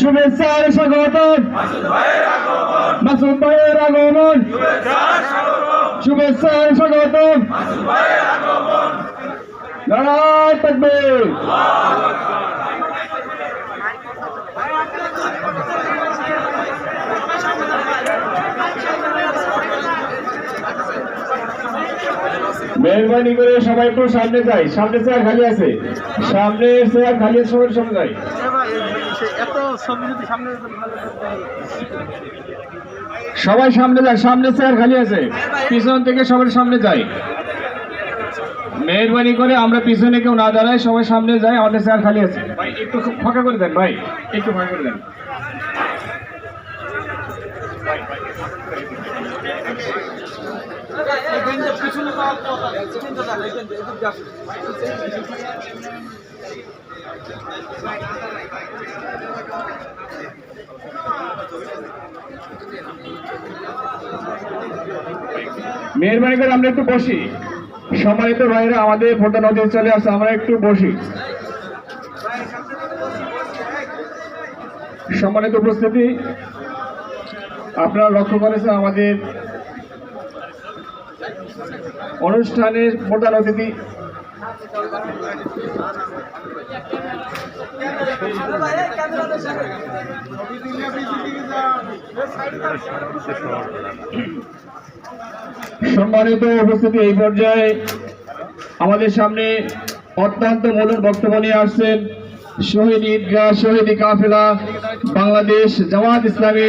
শুভেচ্ছা আর স্বাগত। মাসুদ ভাইয়ের আগমন। শুভেচ্ছা আর স্বাগত। নারায় তাকবীর মেহরবানি করে সবাই একটু সামনে যাই সামনে চেয়ার খালি আছে। সামনে চেয়ার খালি আছে সবাই সামনে যাই সবাই সামনে যায়। সামনে চেয়ার খালি আছে। পিছন থেকে সবার সামনে যায়। মেহরবানি করে আমরা পিছনে কেউ না দাঁড়াই সবাই সামনে যাই আমাদের চেয়ার খালি আছে। ভাই একটু ফাঁকা করে দেন ভাই। একটু ফাঁকা করে দেন। আসে মেহরবানি করে আমরা একটু বসি। সম্মানিত ভাইরা আমাদের ভোটা নদী চলে আসছে, আমরা একটু বসি। সম্মানিত উপস্থিতি, আপনারা লক্ষ্য করেছেন আমাদের অনুষ্ঠানের প্রধান অতিথি। সম্মানিত উপস্থিতি এই পর্যায়ে আমাদের সামনে অত্যন্ত মূল্য বক্তব্য নিয়ে আসছেন শহীদ ঈদগাহ, শহীদ কাফেলা, বাংলাদেশ জামাত ইসলামী